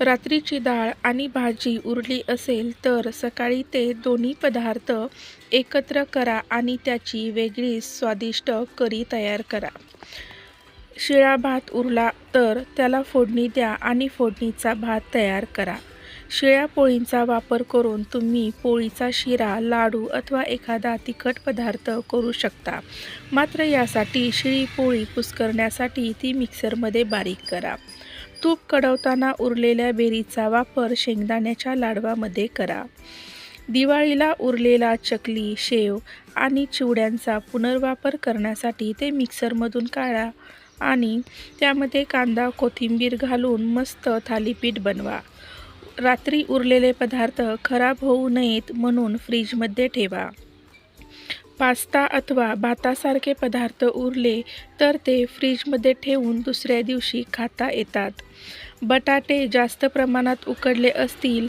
रात्रीची डाळ आणि भाजी उरली असेल तर सकाळी ते दोन्ही पदार्थ एकत्र करा आणि त्याची वेगळीच स्वादिष्ट करी तयार करा. शिळा भात उरला तर त्याला फोडणी द्या आणि फोडणीचा भात तयार करा. शिळ्या पोळींचा वापर करून तुम्ही पोळीचा शिरा लाडू अथवा एखादा तिखट पदार्थ करू शकता. मात्र यासाठी शिळी पोळी कुस्करण्यासाठी ती मिक्सरमध्ये बारीक करा. तूप कडवताना उरलेल्या बेरीचा वापर शेंगदाण्याच्या लाडवामध्ये करा. दिवाळीला उरलेला चकली शेव आणि चिवड्यांचा पुनर्वापर करण्यासाठी ते मिक्सरमधून काढा आणि त्यामध्ये कांदा कोथिंबीर घालून मस्त थालीपीठ बनवा. रात्री उरलेले पदार्थ खराब होऊ नयेत म्हणून फ्रीजमध्ये ठेवा. पास्ता अथवा भातासारखे पदार्थ उरले तर ते फ्रीजमध्ये ठेवून दुसऱ्या दिवशी खाता येतात. बटाटे जास्त प्रमाणात उकडले असतील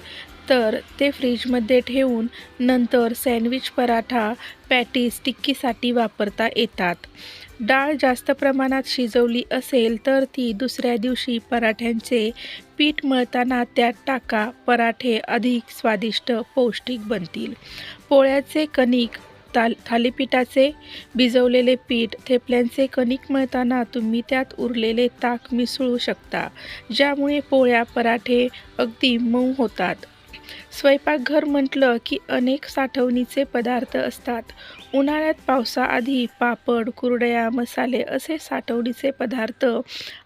तर ते फ्रीजमध्ये ठेवून नंतर सँडविच पराठा पॅटीस टिक्कीसाठी वापरता येतात. डाळ जास्त प्रमाणात शिजवली असेल तर ती दुसऱ्या दिवशी पराठ्यांचे पीठ मळताना त्यात टाका. पराठे अधिक स्वादिष्ट पौष्टिक बनतील. पोळ्याचे कणिक ताल थालीपीठाचे भिजवलेले पीठ थेपल्यांचे कणिक मळताना तुम्ही त्यात उरलेले ताक मिसळू शकता ज्यामुळे पोळ्या पराठे अगदी मऊ होतात. स्वयंपाकघर म्हटलं की अनेक साठवणीचे पदार्थ असतात. उन्हाळ्यात पावसाआधी पापड कुरडया मसाले असे साठवणीचे पदार्थ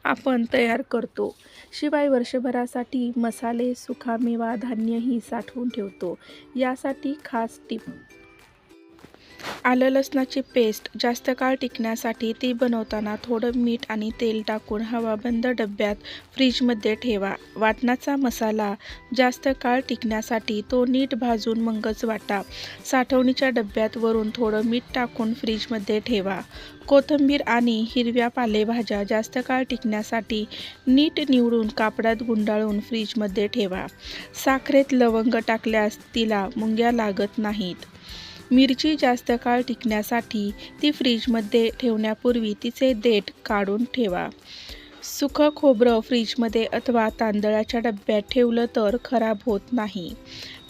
आपण तयार करतो. शिवाय वर्षभरासाठी मसाले सुकामेवा धान्यही साठवून ठेवतो. यासाठी खास टिप आलं लसणाची पेस्ट जास्त काळ टिकण्यासाठी ती बनवताना थोडं मीठ आणि तेल टाकून हवाबंद डब्यात फ्रीजमध्ये ठेवा. वाटणाचा मसाला जास्त काळ टिकण्यासाठी तो नीट भाजून मगच वाटा. साठवणीच्या डब्यात वरून थोडं मीठ टाकून फ्रीजमध्ये ठेवा. कोथिंबीर आणि हिरव्या पालेभाज्या जास्त काळ टिकण्यासाठी नीट निवडून कापडात गुंडाळून फ्रीजमध्ये ठेवा. साखरेत लवंग टाकल्यास तिला मुंग्या लागत नाहीत. मिरची जास्त काळ टिकण्यासाठी ती फ्रीजमध्ये ठेवण्यापूर्वी तिचे देठ काढून ठेवा. सुखं खोबरं फ्रीजमध्ये अथवा तांदळाच्या डब्यात ठेवलं तर खराब होत नाही.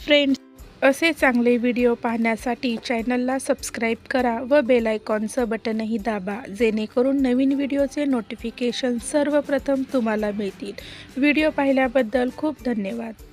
फ्रेंड्स असे चांगले व्हिडिओ पाहण्यासाठी चॅनलला सबस्क्राईब करा व बेल आयकॉनचं बटनही दाबा जेणेकरून नवीन व्हिडिओचे नोटिफिकेशन सर्वप्रथम तुम्हाला मिळतील. व्हिडिओ पाहिल्याबद्दल खूप धन्यवाद.